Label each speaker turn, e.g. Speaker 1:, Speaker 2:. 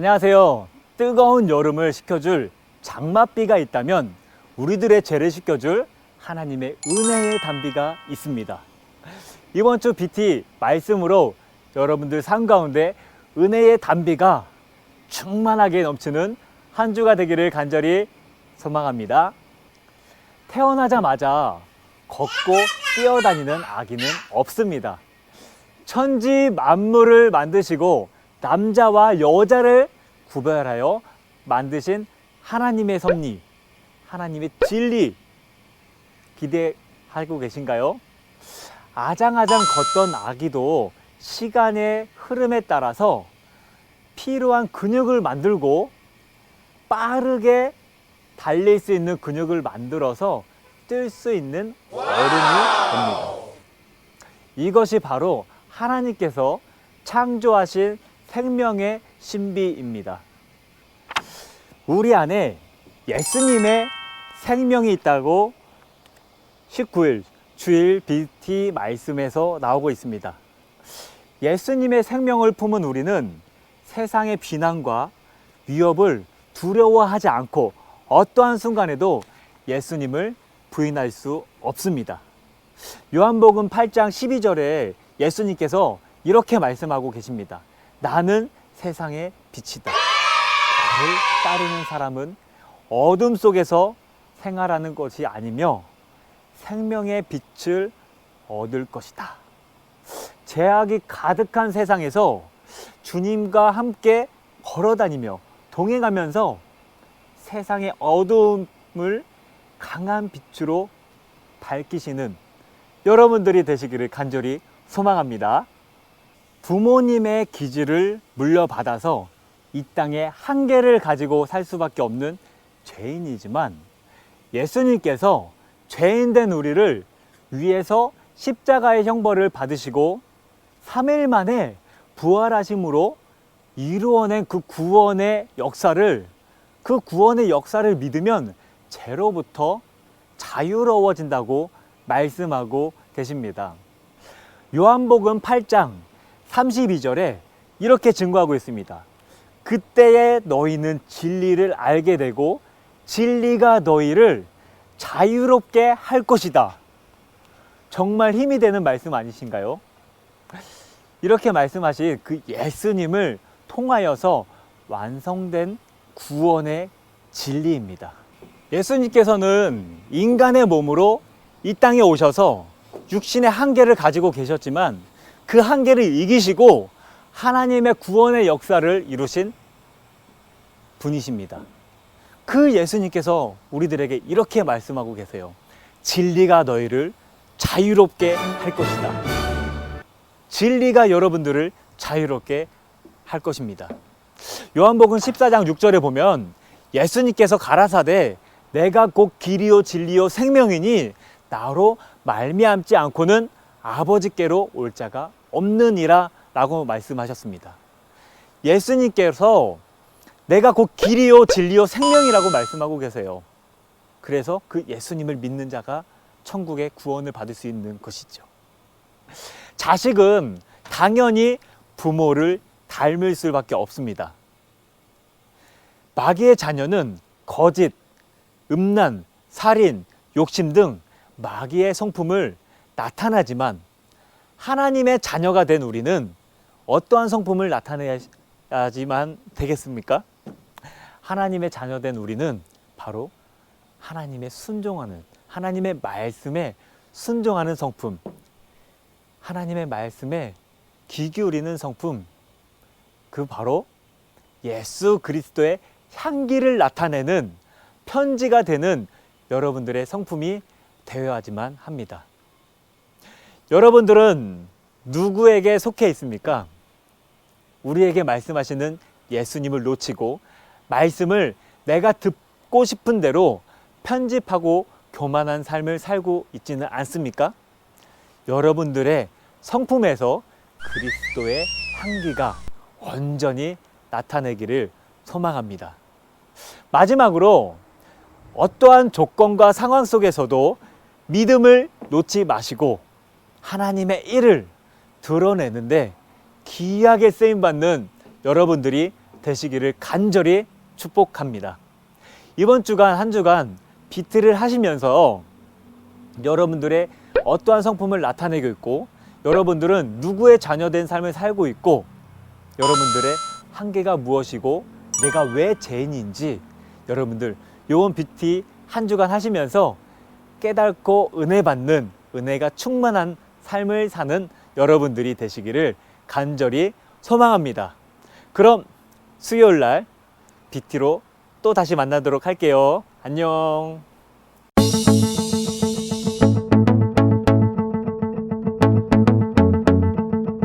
Speaker 1: 안녕하세요. 뜨거운 여름을 식혀줄 장맛비가 있다면 우리들의 죄를 식혀줄 하나님의 은혜의 단비가 있습니다. 이번 주 BT 말씀으로 여러분들 삶 가운데 은혜의 단비가 충만하게 넘치는 한 주가 되기를 간절히 소망합니다. 태어나자마자 걷고 뛰어다니는 아기는 없습니다. 천지 만물을 만드시고 남자와 여자를 구별하여 만드신 하나님의 섭리, 하나님의 진리 기대하고 계신가요? 아장아장 걷던 아기도 시간의 흐름에 따라서 필요한 근육을 만들고 빠르게 달릴 수 있는 근육을 만들어서 뛸 수 있는 어른이 됩니다. 이것이 바로 하나님께서 창조하신 생명의 신비입니다. 우리 안에 예수님의 생명이 있다고 19일 주일 BT 말씀에서 나오고 있습니다. 예수님의 생명을 품은 우리는 세상의 비난과 위협을 두려워하지 않고 어떠한 순간에도 예수님을 부인할 수 없습니다. 요한복음 8장 12절에 예수님께서 이렇게 말씀하고 계십니다. 나는 세상의 빛이다. 나를 따르는 사람은 어둠 속에서 생활하는 것이 아니며 생명의 빛을 얻을 것이다. 제약이 가득한 세상에서 주님과 함께 걸어 다니며 동행하면서 세상의 어두움을 강한 빛으로 밝히시는 여러분들이 되시기를 간절히 소망합니다. 부모님의 기질을 물려받아서 이 땅에 한계를 가지고 살 수밖에 없는 죄인이지만 예수님께서 죄인된 우리를 위해서 십자가의 형벌을 받으시고 3일 만에 부활하심으로 이루어낸 그 구원의 역사를 그 구원의 역사를 믿으면 죄로부터 자유로워진다고 말씀하고 계십니다. 요한복음 8장 32절에 이렇게 증거하고 있습니다. 그때에 너희는 진리를 알게 되고 진리가 너희를 자유롭게 할 것이다. 정말 힘이 되는 말씀 아니신가요? 이렇게 말씀하신 그 예수님을 통하여서 완성된 구원의 진리입니다. 예수님께서는 인간의 몸으로 이 땅에 오셔서 육신의 한계를 가지고 계셨지만 그 한계를 이기시고 하나님의 구원의 역사를 이루신 분이십니다. 그 예수님께서 우리들에게 이렇게 말씀하고 계세요. 진리가 너희를 자유롭게 할 것이다. 진리가 여러분들을 자유롭게 할 것입니다. 요한복음 14장 6절에 보면 예수님께서 가라사대 내가 곧 길이요 진리요 생명이니 나로 말미암지 않고는 아버지께로 올 자가 없느니라 라고 말씀하셨습니다. 예수님께서 내가 곧 길이요 진리요 생명이라고 말씀하고 계세요. 그래서 그 예수님을 믿는 자가 천국의 구원을 받을 수 있는 것이죠. 자식은 당연히 부모를 닮을 수밖에 없습니다. 마귀의 자녀는 거짓, 음란, 살인, 욕심 등 마귀의 성품을 나타나지만 하나님의 자녀가 된 우리는 어떠한 성품을 나타내야지만 되겠습니까? 하나님의 자녀된 우리는 바로 하나님의 순종하는 하나님의 말씀에 순종하는 성품, 하나님의 말씀에 귀 기울이는 성품, 그 바로 예수 그리스도의 향기를 나타내는 편지가 되는 여러분들의 성품이 되어야지만 합니다. 여러분들은 누구에게 속해 있습니까? 우리에게 말씀하시는 예수님을 놓치고 말씀을 내가 듣고 싶은 대로 편집하고 교만한 삶을 살고 있지는 않습니까? 여러분들의 성품에서 그리스도의 향기가 온전히 나타내기를 소망합니다. 마지막으로 어떠한 조건과 상황 속에서도 믿음을 놓지 마시고 하나님의 일을 드러내는데 귀하게 쓰임 받는 여러분들이 되시기를 간절히 축복합니다. 이번 주간 한 주간 비트를 하시면서 여러분들의 어떠한 성품을 나타내고 있고 여러분들은 누구의 자녀된 삶을 살고 있고 여러분들의 한계가 무엇이고 내가 왜 죄인인지 여러분들 요원 뷰티 한 주간 하시면서 깨닫고 은혜 받는 은혜가 충만한 삶을 사는 여러분들이 되시기를 간절히 소망합니다. 그럼 수요일 날 뷰티로 또 다시 만나도록 할게요. 안녕.